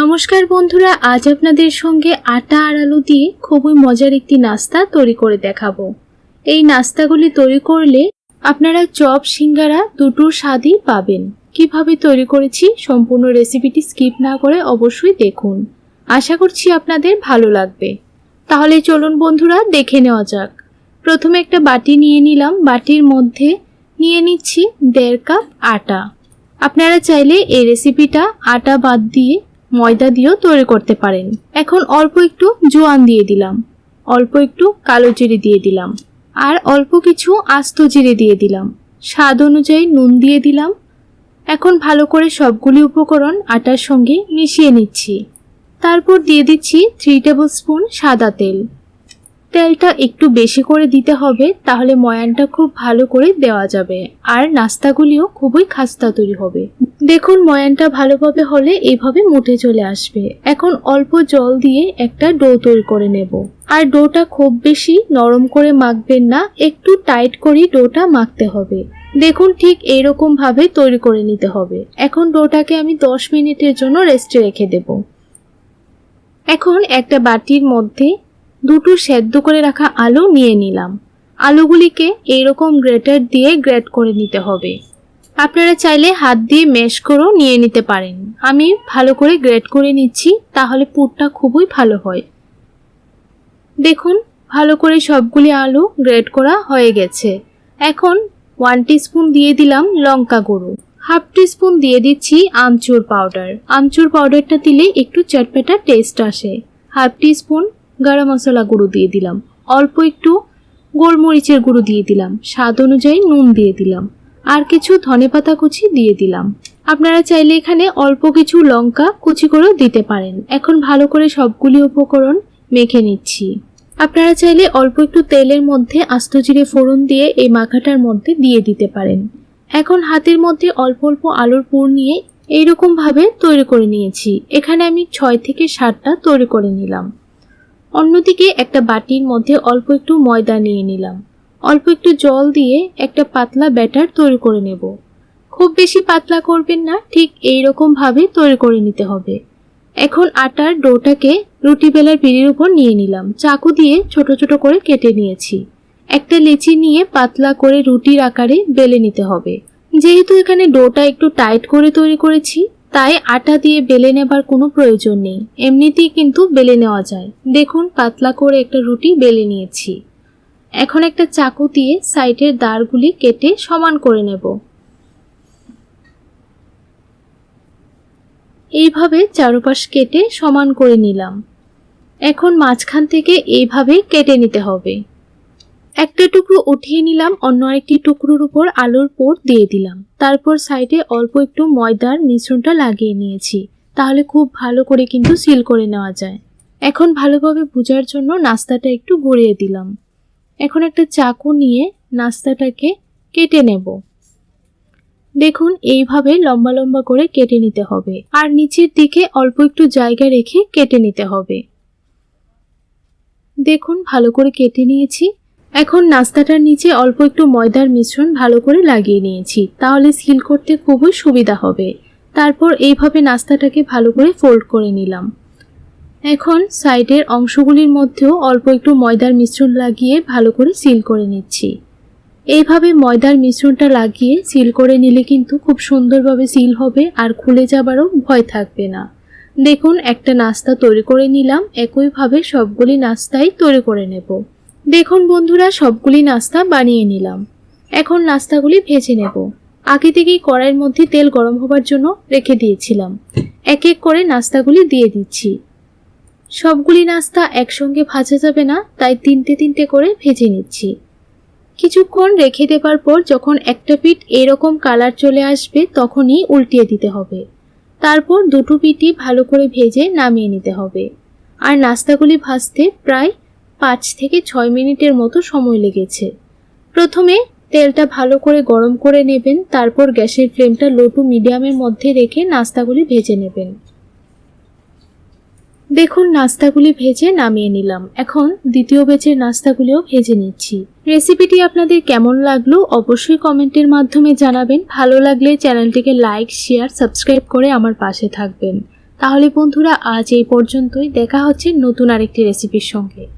নমস্কার বন্ধুরা, আজ আপনাদের সঙ্গে আটা আর আলু দিয়ে খুবই মজার একটি নাস্তা তৈরি করে দেখাবো। এই নাস্তাগুলি তৈরি করলে আপনারা চপ, সিঙ্গারা দুটোর স্বাদই পাবেন। কীভাবে তৈরি করেছি সম্পূর্ণ রেসিপিটি স্কিপ না করে অবশ্যই দেখুন। আশা করছি আপনাদের ভালো লাগবে। তাহলে চলুন বন্ধুরা, দেখে নেওয়া যাক। প্রথমে একটা বাটি নিয়ে নিলাম। বাটির মধ্যে নিয়ে নিচ্ছি দেড় কাপ আটা। আপনারা চাইলে এই রেসিপিটা আটা বাদ দিয়ে ময়দা দিয়েও তৈরি করতে পারেন। এখন অল্প একটু জোয়ান দিয়ে দিলাম। অল্প একটু কালো জিরে দিয়ে দিলাম। আর অল্প কিছু আস্ত জিরে দিয়ে দিলাম। স্বাদ অনুযায়ী নুন দিয়ে দিলাম। এখন ভালো করে সবগুলি উপকরণ আটার সঙ্গে মিশিয়ে নিচ্ছি। তারপর দিয়ে দিচ্ছি থ্রি টেবিল স্পুন সাদা তেল। তেলটা একটু বেশি করে দিতে হবে, তাহলে ময়ানটা খুব ভালো করে দেওয়া যাবে। আর নাস্তাগুলিও খুবই খাস্তা তৈরি হবে। দেখুন, ময়ানটা ভালোভাবে হলে এইভাবে মুঠে চলে আসবে। এখন অল্প জল দিয়ে একটা ডো তৈরি করে নেব। আর ডোটা খুব বেশি নরম করে মাখবেন না, একটু টাইট করেই ডোটা মাখতে হবে। দেখুন, ঠিক এইরকম ভাবে তৈরি করে নিতে হবে। এখন ডোটাকে আমি দশ মিনিটের জন্য রেস্টে রেখে দেব। এখন একটা বাটির মধ্যে দুটো সেদ্ধ করে রাখা আলু নিয়ে নিলাম। আলুগুলিকে এইরকম গ্রেটার দিয়ে গ্রেট করে নিতে হবে। আপনারা চাইলে হাত দিয়ে ম্যাশ করেও নিয়ে নিতে পারেন। আমি ভালো করে গ্রেট করে নিচ্ছি, তাহলে পুরটা খুবই ভালো হয়। দেখুন, ভালো করে সবগুলি আলু গ্রেট করা হয়ে গেছে। এখন ওয়ান স্পুন দিয়ে দিলাম লঙ্কা গুঁড়ো। হাফ স্পুন দিয়ে দিচ্ছি আমচুর পাউডার। আমচুর পাউডারটা দিলে একটু চটপেটা টেস্ট আসে। হাফ স্পুন গরম মশলা গুঁড়ো দিয়ে দিলাম। অল্প একটু গোলমরিচের গুঁড়ো দিয়ে দিলাম। স্বাদ অনুযায়ী নুন দিয়ে দিলাম। আর কিছু ধনেপাতা কুচি দিয়ে দিলাম। আপনারা চাইলে এখানে অল্প কিছু লঙ্কা কুচি করেও দিতে পারেন। এখন ভালো করে সবগুলি উপকরণ মেখে নিচ্ছি। আপনারা চাইলে অল্প একটু তেলের মধ্যে আস্ত জিরে ফোড়ন দিয়ে এই মাখাটার মধ্যে দিয়ে দিতে পারেন। এখন হাতের মধ্যে অল্প অল্প আলুর পুর নিয়ে এইরকমভাবে তৈরি করে নিয়েছি। এখানে আমি ছয় থেকে সাতটা তৈরি করে নিলাম। অন্যদিকে একটা বাটির মধ্যে অল্প একটু ময়দা নিয়ে নিলাম। অল্প একটু জল দিয়ে একটা পাতলা ব্যাটার তৈরি করে নেব। খুব বেশি পাতলা করবেন না, ঠিক এই ভাবে তৈরি করে নিতে হবে। এখন আটার ডোটাকে রুটি বেলার পিড়ির উপর নিয়ে নিলাম। চাকু দিয়ে ছোট ছোট করে কেটে নিয়েছি। একটা লেচি নিয়ে পাতলা করে রুটির আকারে বেলে নিতে হবে। যেহেতু এখানে ডোটা একটু টাইট করে তৈরি করেছি তাই আটা দিয়ে বেলে নেবার কোনো প্রয়োজন নেই। এমনিতেই কিন্তু বেলে নেওয়া যায়। দেখুন, পাতলা করে একটা রুটি বেলে নিয়েছি। এখন একটা চাকু দিয়ে সাইডের দাঁড়গুলি কেটে সমান করে নেব। এইভাবে চারপাশ কেটে সমান করে নিলাম। এখন মাঝখান থেকে এইভাবে কেটে নিতে হবে। একটা টুকরো উঠিয়ে নিলাম, অন্য আরেকটি টুকরোর উপর আলুর পোর দিয়ে দিলাম। তারপর সাইডে অল্প একটু ময়দার মিশ্রণটা লাগিয়ে নিয়েছি। তাহলে খুব ভালো করে কিন্তু সিল করে নেওয়া যায়। এখন ভালোভাবে ভুজার জন্য নাস্তাটা একটু গড়িয়ে দিলাম। এখন একটা চাকু নিয়ে নাস্তাটাকে কেটে নেব। দেখুন, এইভাবে লম্বা লম্বা করে কেটে নিতে হবে। আর নিচের দিকে অল্প একটু জায়গা রেখে কেটে নিতে হবে। দেখুন, ভালো করে কেটে নিয়েছি। এখন নাস্তাটার নিচে অল্প একটু ময়দার মিশ্রণ ভালো করে লাগিয়ে নিয়েছি। তাহলে সিল করতে খুবই সুবিধা হবে। তারপর এইভাবে নাস্তাটাকে ভালো করে ফোল্ড করে নিলাম। এখন সাইডের অংশগুলির মধ্যেও অল্প একটু ময়দার মিশ্রণ লাগিয়ে ভালো করে সিল করে নিচ্ছি। এইভাবে ময়দার মিশ্রণটা লাগিয়ে সিল করে নিলে কিন্তু খুব সুন্দরভাবে সিল হবে আর খুলে যাবারও ভয় থাকবে না। দেখুন, একটা নাস্তা তৈরি করে নিলাম। একইভাবে সবগুলি নাস্তাই তৈরি করে নেব। দেখুন বন্ধুরা, সবগুলি নাস্তা বানিয়ে নিলাম। এখন নাস্তাগুলি ভেজে নেব। আগে থেকেই কড়াইয়ের মধ্যে তেল গরম হবার জন্য রেখে দিয়েছিলাম। এক এক করে নাস্তাগুলি দিয়ে দিচ্ছি। সবগুলি নাস্তা একসঙ্গে ভাজা যাবে না, তাই তিনটে তিনটে করে ভেজে নিচ্ছি। কিছুক্ষণ রেখে দেবার পর যখন একটা পিঠ এরকম কালার চলে আসবে, তখনই উল্টিয়ে দিতে হবে। তারপর দুটো পিঠই ভালো করে ভেজে নামিয়ে নিতে হবে। আর নাস্তাগুলি ভাজতে প্রায় পাঁচ থেকে ছয় মিনিটের মতো সময় লেগেছে। প্রথমে তেলটা ভালো করে গরম করে নেবেন, তারপর গ্যাসের ফ্লেমটা লো টু মিডিয়ামের মধ্যে রেখে নাস্তাগুলি ভেজে নেবেন। দেখুন, নাস্তাগুলি ভেজে নামিয়ে নিলাম। এখন দ্বিতীয় বেচের নাস্তাগুলিও ভেজে নিচ্ছি। রেসিপিটি আপনাদের কেমন লাগল অবশ্যই কমেন্টের মাধ্যমে জানাবেন। ভালো লাগলে চ্যানেলটিকে লাইক, শেয়ার, সাবস্ক্রাইব করে আমার পাশে থাকবেন। তাহলে বন্ধুরা, আজ এই পর্যন্তই। দেখা হচ্ছে নতুন আরেকটি রেসিপির সঙ্গে।